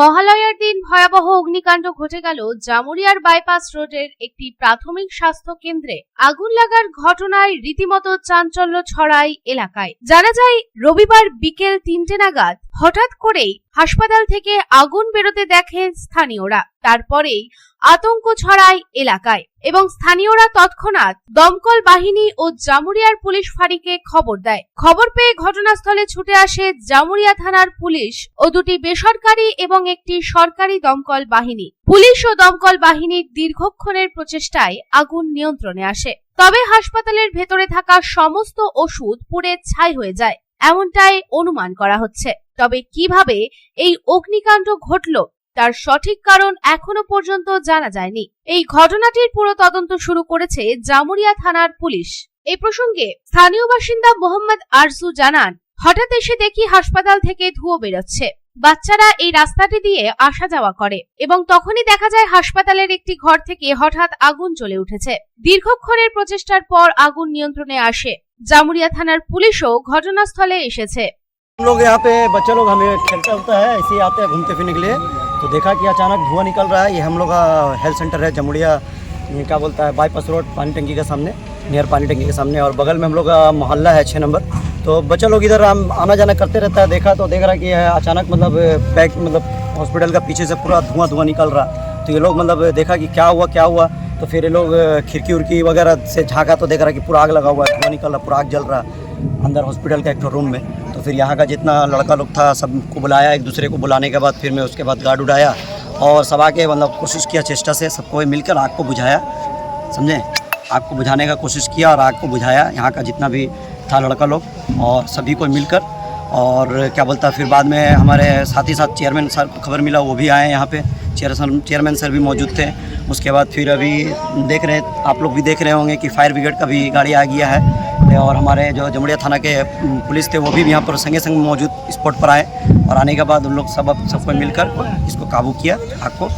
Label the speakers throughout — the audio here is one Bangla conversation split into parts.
Speaker 1: মহালয়ার দিন ভয়াবহ অগ্নিকাণ্ড ঘটে গেল জামুরিয়ার বাইপাস রোডের একটি প্রাথমিক স্বাস্থ্য কেন্দ্রে। আগুন লাগার ঘটনায় রীতিমতো চাঞ্চল্য ছড়ায় এলাকায়। জানা যায়, রবিবার বিকেল তিনটে নাগাদ হঠাৎ করেই হাসপাতাল থেকে আগুন বেরোতে দেখে স্থানীয়রা। তারপরেই আতঙ্ক ছড়ায় এলাকায় এবং স্থানীয়রা তৎক্ষণাৎ দমকল বাহিনী ও জামুরিয়ার পুলিশ ফাঁড়িকে খবর দেয়। খবর পেয়ে ঘটনাস্থলে ছুটে আসে জামুরিয়া থানার পুলিশ ও দুটি বেসরকারি এবং একটি সরকারি দমকল বাহিনী। পুলিশ ও দমকল বাহিনীর দীর্ঘক্ষণের প্রচেষ্টায় আগুন নিয়ন্ত্রণে আসে। তবে হাসপাতালের ভেতরে থাকা সমস্ত ওষুধ পুড়ে ছাই হয়ে যায়। এমনটাই অনুমান করা হচ্ছে। তবে কীভাবে এই অগ্নিকাণ্ড ঘটল তার সঠিক কারণ এখনও পর্যন্ত জানা যায়নি। এই ঘটনাটির পুরো তদন্ত শুরু করেছে জামুরিয়া থানার পুলিশ। এ প্রসঙ্গে স্থানীয় বাসিন্দা মোহাম্মদ আরজু জানান, হঠাৎ এসে দেখি হাসপাতাল থেকে ধুয়ো বেরোচ্ছে। বাচ্চারা এই রাস্তাটি দিয়ে আসা যাওয়া করে এবং তখনই দেখা যায় হাসপাতালের একটি ঘর থেকে হঠাৎ আগুন জ্বলে উঠেছে দীর্ঘক্ষণের প্রচেষ্টার পর আগুন নিয়ন্ত্রণে আসে জামুরিয়া থানার পুলিশও ঘটনাস্থলে এসেছে
Speaker 2: हम लोग यहाँ पे बच्चा लोग हमें खेलता होता है ऐसे ही आते हैं घूमते फिरने के लिए तो देखा कि अचानक धुआं निकल रहा है ये हम लोग का हेल्थ सेंटर है जमुड़िया ये क्या बोलता है बाईपास रोड पानी टंकी के सामने नियर पानी टंकी के सामने और बगल में हम लोग का मोहल्ला है छः नंबर तो बच्चा लोग इधर आना जाना करते रहता है, देखा तो देख रहा कि अचानक मतलब बैग मतलब हॉस्पिटल का पीछे से पूरा धुआँ धुआँ निकल रहा। तो ये लोग मतलब देखा कि क्या हुआ क्या हुआ तो फिर ये लोग खिड़की उड़की वगैरह से झाँका तो देख रहा कि पूरा आग लगा हुआ है, धुआँ निकल रहा, पूरा आग जल रहा अंदर हॉस्पिटल का एक रूम में। तो फिर यहाँ का जितना लड़का लोग था, सबको बुलाया, एक दूसरे को बुलाने के बाद फिर मैं उसके बाद गार्ड उड़ाया और सब आके मतलब कोशिश किया चेष्टा से, सबको मिलकर आग को बुझाया, समझे? आग को बुझाने का कोशिश किया और आग को बुझाया। यहाँ का जितना भी था लड़का लोग और सभी को मिलकर और क्या बोलता फिर बाद में हमारे साथ ही साथ चेयरमैन सर को खबर मिला, वो भी आए यहाँ पे। चेयरमैन चेयरमैन सर भी मौजूद थे। उसके बाद फिर अभी देख रहे, आप लोग भी देख रहे होंगे कि फायर ब्रिगेड का भी गाड़ी आ गया है और हमारे जो जमुड़िया थाना के पुलिस थे, वो भी यहाँ पर संगे संग मौजूद स्पॉट पर आए और आने के बाद उन लोग सब सबको मिलकर इसको काबू किया आग को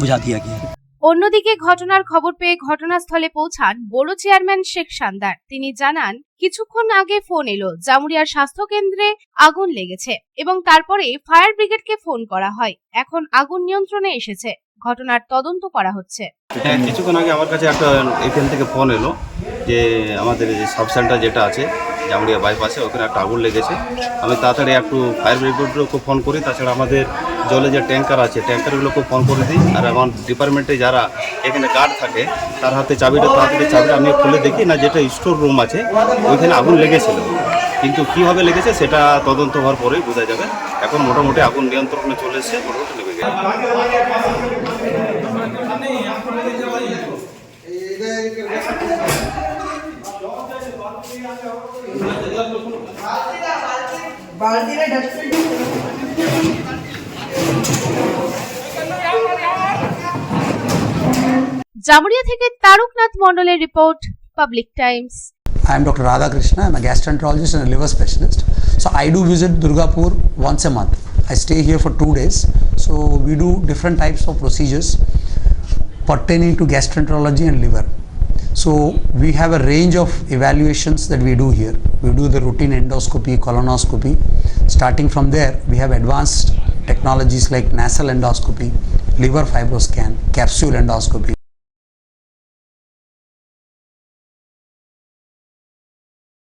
Speaker 2: बुझा दिया गया।
Speaker 1: অন্যদিকে ঘটনার খবর পেয়ে ঘটনাস্থলে পৌঁছান বড় চেয়ারম্যান শেখ সান্দার। তিনি জানান, কিছুক্ষণ আগে ফোন এলো, জামুরিয়ার স্বাস্থ্য কেন্দ্রে আগুন লেগেছে এবং তারপরে ফায়ার ব্রিগেডকে ফোন করা হয়। এখন আগুন নিয়ন্ত্রণে এসেছে। ঘটনার তদন্ত করা হচ্ছে।
Speaker 3: হ্যাঁ কিছুক্ষণ আগে আমার কাছে একটা এখান থেকে ফোন এলো যে আমাদের যে সাব সেন্টার যেটা আছে জামুড়িয়া বাইপাসে, ওখানে একটা আগুন লেগেছে। আমি তাড়াতাড়ি একটু ফায়ার ব্রিগেডকে ফোন করি, তাছাড়া আমাদের জলে যে ট্যাঙ্কার আছে ট্যাঙ্কারগুলোকে ফোন করে দিই। আর আমার ডিপার্টমেন্টে যারা এখানে গার্ড থাকে, তার হাতে চাবিটা তাড়াতাড়ি চাবিটা আমি খুলে দেখি না, যেটা স্টোর রুম আছে, ওইখানে আগুন লেগেছিল। কিন্তু কীভাবে লেগেছে, সেটা তদন্ত হওয়ার পরেই বোঝা যাবে। এখন মোটামুটি আগুন নিয়ন্ত্রণে চলে এসেছে, মোটামুটি লেগে গেছে।
Speaker 4: ডাস্টবিন
Speaker 1: জামুরিয়া থেকে তারকনাথ মণ্ডলের report Public Times
Speaker 5: I am Dr. Radha Krishna. I'm a gastroenterologist and a liver specialist. So I do visit Durgapur once a month. I stay here for two days. So we do different types of procedures pertaining to gastroenterology and liver. So we have a range of evaluations that we do here. We do the routine endoscopy, colonoscopy. Starting from there, we have advanced technologies like nasal endoscopy, liver fibroscan, capsule endoscopy.